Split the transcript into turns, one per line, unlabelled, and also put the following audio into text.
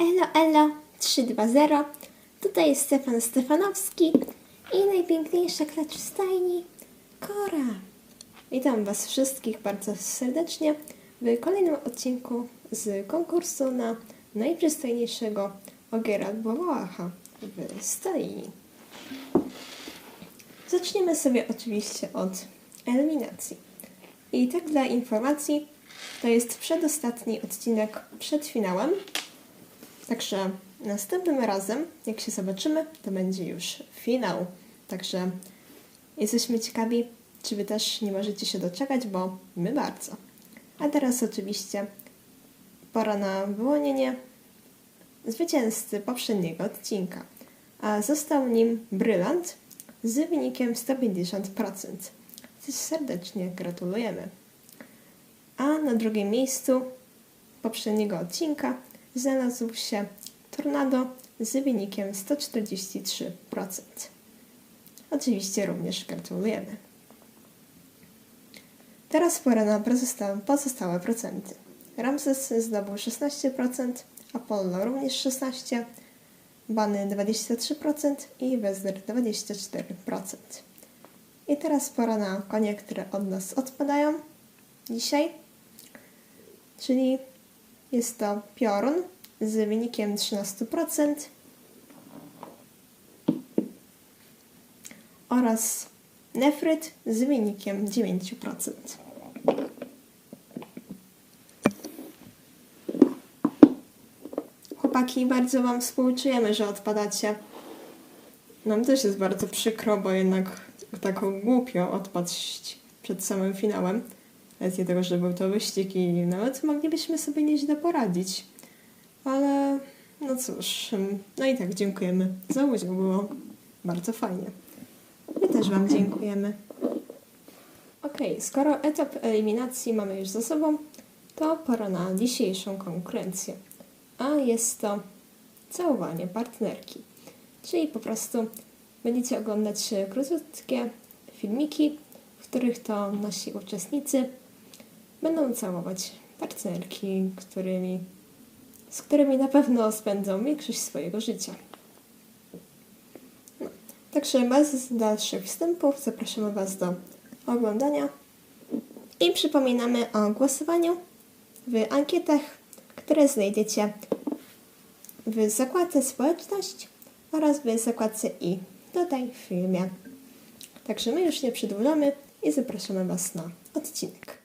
Elo, elo, 320. Tutaj jest Stefan Stefanowski i najpiękniejsza klacz stajni, Kora. Witam Was wszystkich bardzo serdecznie w kolejnym odcinku z konkursu na najprzystojniejszego ogiera albo wałacha w stajni. Zaczniemy sobie oczywiście od eliminacji. I tak dla informacji, to jest przedostatni odcinek przed finałem. Także następnym razem, jak się zobaczymy, to będzie już finał. Także jesteśmy ciekawi, czy Wy też nie możecie się doczekać, bo my bardzo. A teraz oczywiście pora na wyłonienie zwycięzcy poprzedniego odcinka. A został nim Brylant z wynikiem 150%. Coś serdecznie gratulujemy. A na drugim miejscu poprzedniego odcinka znalazł się Tornado z wynikiem 143%. Oczywiście również gratulujemy. Teraz pora na pozostałe, procenty. Ramses zdobył 16%, Apollo również 16%, Bany 23% i Wezder 24%. I teraz pora na konie, które od nas odpadają dzisiaj. Czyli jest to piorun z wynikiem 13% oraz nefryt z wynikiem 9%. Chłopaki, bardzo Wam współczujemy, że odpadacie. Nam też jest bardzo przykro, bo jednak tak głupio odpaść przed samym finałem. Z tego, że był to wyścig i nawet moglibyśmy sobie nieźle poradzić. Ale no cóż, no i tak dziękujemy za udział, było bardzo fajnie. My też Wam dziękujemy. Okej, skoro etap eliminacji mamy już za sobą, to pora na dzisiejszą konkurencję. A jest to całowanie partnerki. Czyli po prostu będziecie oglądać krótkie filmiki, w których to nasi uczestnicy będą całować partnerki, którymi, z którymi na pewno spędzą większość swojego życia. No, także bez dalszych wstępów zapraszamy Was do oglądania i przypominamy o głosowaniu w ankietach, które znajdziecie w zakładce społeczność oraz w zakładce i tutaj w filmie. Także my już nie przedłużamy i zapraszamy Was na odcinek.